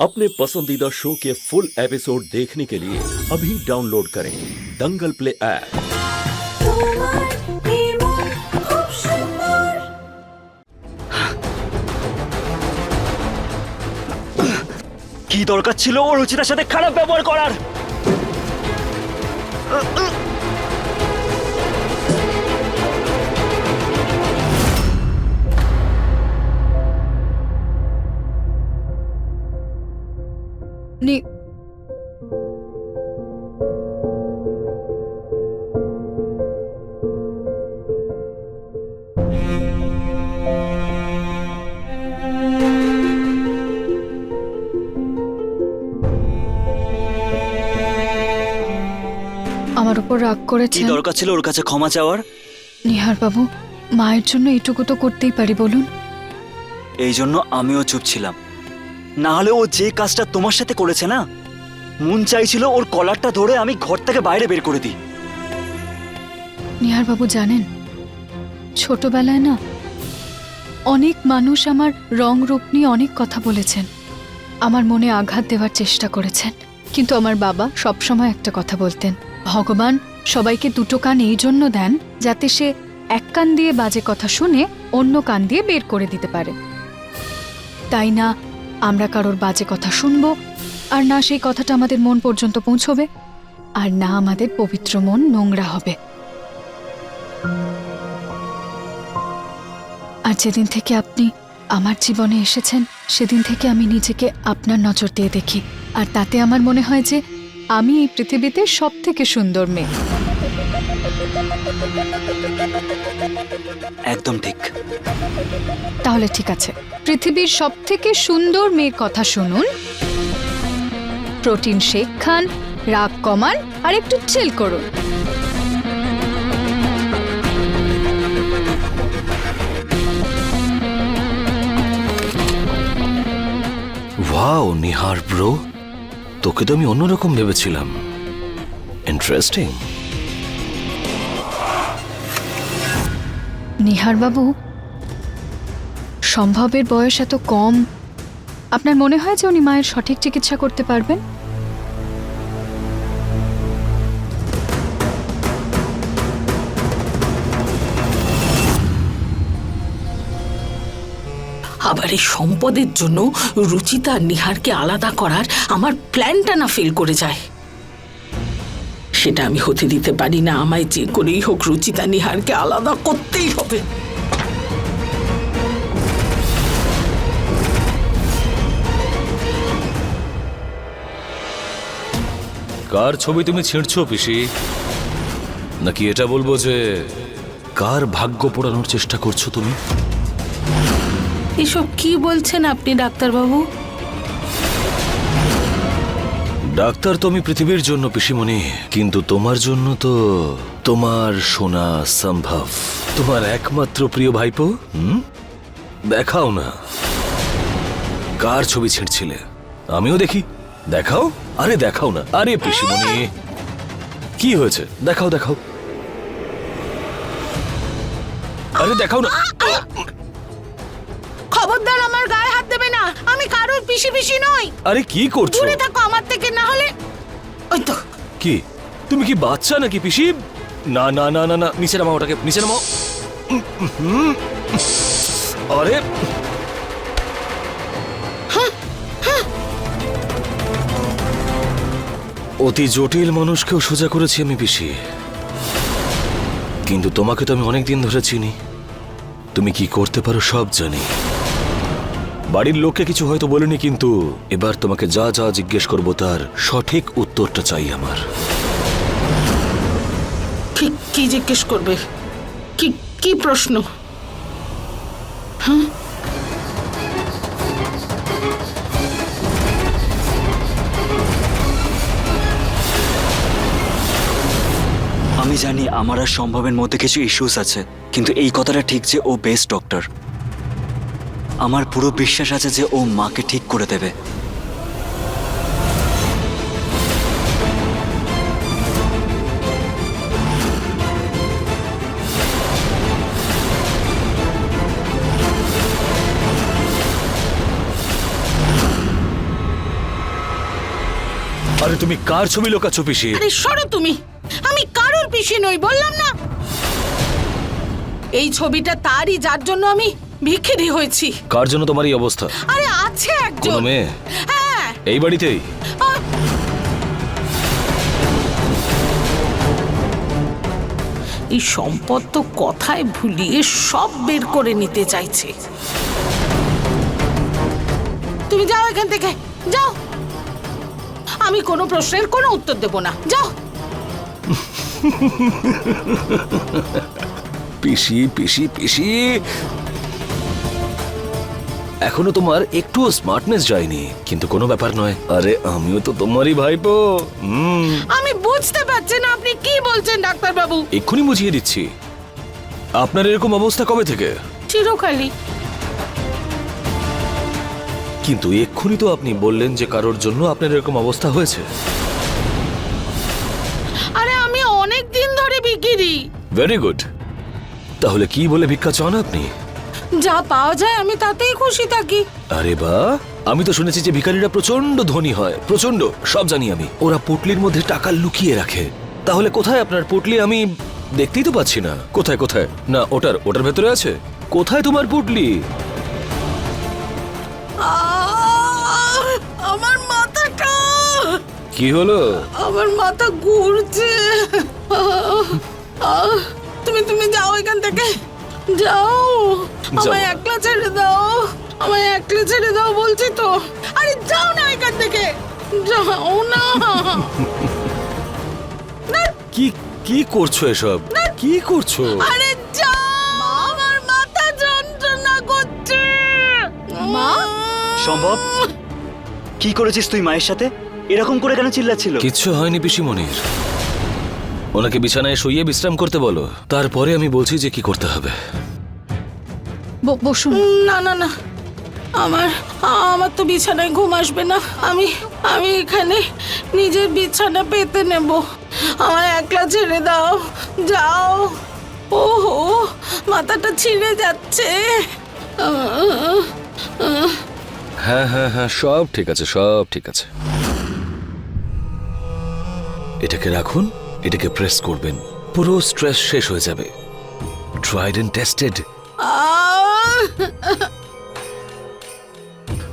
अपने पसंदीदा शो के फुल एपिसोड देखने के लिए अभी डाउनलोड करें दंगल प्ले ऐप তোমার নির্মল খুব সুন্দর কি দরকার ছিল ও রুচিতার সাথে খারাপ ব্যবহার করার নি আমার উপর রাগ কি করেছেন? দরকার ছিল ওর কাছে ক্ষমা চাওয়ার? নিহার বাবু মায়ের জন্য এটুকু তো করতেই পারি বলুন। এই জন্য আমিও চুপ ছিলাম। না হলে ও যে কাজটা তোমার সাথে করেছে না? মন চাইছিল ওর কলারটা ধরে আমি ঘর থেকে বাইরে বের করে দিই। নিহার বাবু জানেন, ছোটবেলায় না অনেক মানুষ আমার রং রূপ নিয়ে অনেক কথা বলেছেন। আমার মনে আঘাত দেওয়ার চেষ্টা করেছেন। কিন্তু আমার বাবা সবসময় একটা কথা বলতেন, ভগবান সবাইকে দুটো কান এই জন্য দেন যাতে সে এক কান দিয়ে বাজে কথা শুনে অন্য কান দিয়ে বের করে দিতে পারে। তাই না আমরা কারোর বাজে কথা শুনব, আর না সেই কথাটা আমাদের মন পর্যন্ত পৌঁছবে, আর না আমাদের পবিত্র মন নোংরা হবে। আর যেদিন থেকে আপনি আমার জীবনে এসেছেন, সেদিন থেকে আমি নিজেকে আপনার নজর দিয়ে দেখি, আর তাতে আমার মনে হয় যে আমি এই পৃথিবীতে সব থেকে সুন্দর মেয়ে। একদম ঠিক। তাহলে ঠিক আছে। পৃথিবীর সব থেকে সুন্দর মেয়ের কথা শুনুন। প্রোটিন শেক খান রাগ কমান আর একটু চিল করুন। ওয়াও নিহার ব্রো তোকে তো আমি অন্যরকম ভেবেছিলাম। ইন্টারেস্টিং নিহার বাবু সম্ভবের বয়স এত কম, আপনার মনে হয় যে উনি মায়ের সঠিক চিকিৎসা করতে পারবেন? আবার এই সম্পদের জন্য রুচিতা নিহারকে আলাদা করার আমার প্ল্যানটা না ফেল করে যায়। সেটা আমি হতে দিতে পারি না, আমায় যে করেই হোক রুচিতা নিহারকে আলাদা করতেই হবে। কার ছবি তুমি ছিঁড়ছো পিসি? নাকি এটা বলব যে কার ভাগ্য পোড়ানোর চেষ্টা করছ তুমি? এসব কি বলছেন আপনি ডাক্তারবাবু? ডাক্তার তো আমি পৃথিবীর জন্য পিসিমণি। কিন্তু তোমার জন্য তো তোমার সোনা সম্ভব। তোমার একমাত্র প্রিয় ভাইপো হুম? দেখাও না। কার ছবি ছিঁড়ছিলে? আমিও দেখি। দেখাও। আরে দেখাও না। আরে পিসিমণি। কি হয়েছে? দেখাও দেখাও। আরে দেখাও না। খবরদার আমার গায়ে হাত দেবে না। আমি কারোর পিসি পিসি নই। আরে কি করছ? দূরে থাকো আমার থেকে না হলে ওই তো। কি? তুমি কি বাচ্চা নাকি পিসি? না না না না না নিচে নামাও ওটাকে নিচে নামাও। আরে অতি জটিল মানুষকেও সোজা করেছি আমি পিসি। কিন্তু তোমাকে তো আমি অনেক দিন ধরে চিনি। তুমি কি করতে পারো সব জানি। বাড়ির লোককে কিছু হয়তো বলিনি, কিন্তু এবার তোমাকে যা যা জিজ্ঞেস করব তার সঠিক উত্তরটা চাই আমার। কি কি জিজ্ঞেস করবে? কি কি প্রশ্ন? আমি জানি আমার আর সম্ভবের মধ্যে কিছু ইস্যুস আছে কিন্তু এই কথাটা ঠিক যে ও বেস্ট ডক্টর আমার পুরো বিশ্বাস আছে যে ও মাকে ঠিক করে দেবে। আরে তুমি কার ছবি লোকাচ্ছ পিসি আরে সরো তুমি। আমি কারোর পিসি নই বললাম না। এই ছবিটা তারই যার জন্য আমি ভিখিরি হয়েছি। কার জন্য তোমার এই অবস্থা? আরে আছে কোনো একজন মেয়ে? হ্যাঁ। এই বাড়িতেই? এই সম্পদ তো কথায় ভুলিয়ে সব বের করে নিতে চাইছে। তুমি যাও এখান থেকে। যাও। আমি কোনো প্রশ্নের কোনো উত্তর দেব না। যাও। পিসি পিসি পিসি। এখনও তোমার একটুও স্মার্টনেস যায়নি কিন্তু কোনো ব্যাপার নয়। আরে আমিও তো তোমারই ভাইপো। আমি বুঝতে পারছি না আপনি কি বলছেন ডাক্তার বাবু এক্ষুনি বুঝিয়ে দিচ্ছি। আপনার এরকম অবস্থা কবে থেকে? চিরকালই। কিন্তু এক্ষুনি তো আপনি বললেন যে কারোর জন্য আপনার এরকম অবস্থা হয়েছে। ভেরি গুড তাহলে কি বলে ভিক্ষা চান আপনি? যা পাওয়া যায় আমি তাতেই খুশি থাকি। আরে বা আমি তো শুনেছি যে ভিখারিরা প্রচণ্ড ধনী হয় প্রচণ্ড সব জানি আমি। ওরা পুটলির মধ্যে টাকা লুকিয়ে রাখে। তাহলে কোথায় আপনার পুটলি? আমি দেখতেই তো পাচ্ছি না। কোথায় কোথায়? না ওটার ওটার ভেতরে আছে? কোথায় তোমার পুটলি! আমার মাথাটা! কি হলো? আমার মাথা ঘুরছে! তুমি তুমি যাও এখান থেকে। যাও। আমায় একলা ছেড়ে দাও। আমায় একলা ছেড়ে দাও বলছি তো। আরে যাও না এখান থেকে। যাও না। কি কি করছ এসব? কি করছ? আরে যাও। আমার মাথা যন্ত্রণা করছে। মা? সম্ভব? কি করেছিস তুই মায়ের সাথে? এরকম করে কেন চিল্লাচ্ছিল? কিচ্ছু হয়নি পিসিমণির। ওনাকে বিছানায় শুইয়ে বিশ্রাম করতে বলো। তারপরে আমি বলছি যে কি করতে হবে। ব- বসুন। না না না। আমার আমার তো বিছানায় ঘুম আসবে না। আমি আমি এখানে নিজের বিছানা পেতে নেব। আমার একলা ছেড়ে দাও। যাও। ওহো মাথাটা ছিঁড়ে যাচ্ছে। হ্যাঁ হ্যাঁ হ্যাঁ সব ঠিক আছে সব ঠিক আছে। এটাকে রাখুন। এটাকে প্রেস করবেন। পুরো স্ট্রেস শেষ হয়ে যাবে। ট্রাইড এন্ড টেস্টেড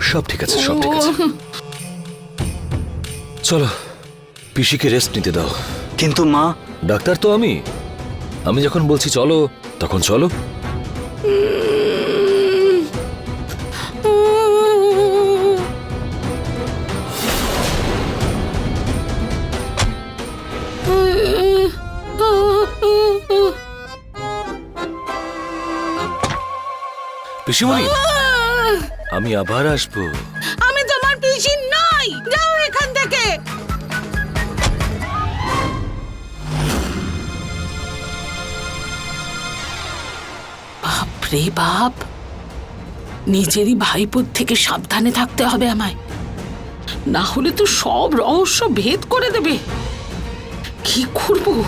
সব ঠিক আছে সব ঠিক আছে। চলো পিসিকে রেস্ট নিতে দাও। কিন্তু মা। ডাক্তার তো আমি। আমি যখন বলছি চলো তখন চলো। পিসিমণি আমি আবার আসব। আমি তোমার পিসি নই। যাও এখান থেকে। বাপরে বাপ। নিজেরই ভাইপোর থেকে সাবধানে থাকতে হবে আমায়। না হলে তো সব রহস্য ভেদ করে দেবে। কি করব?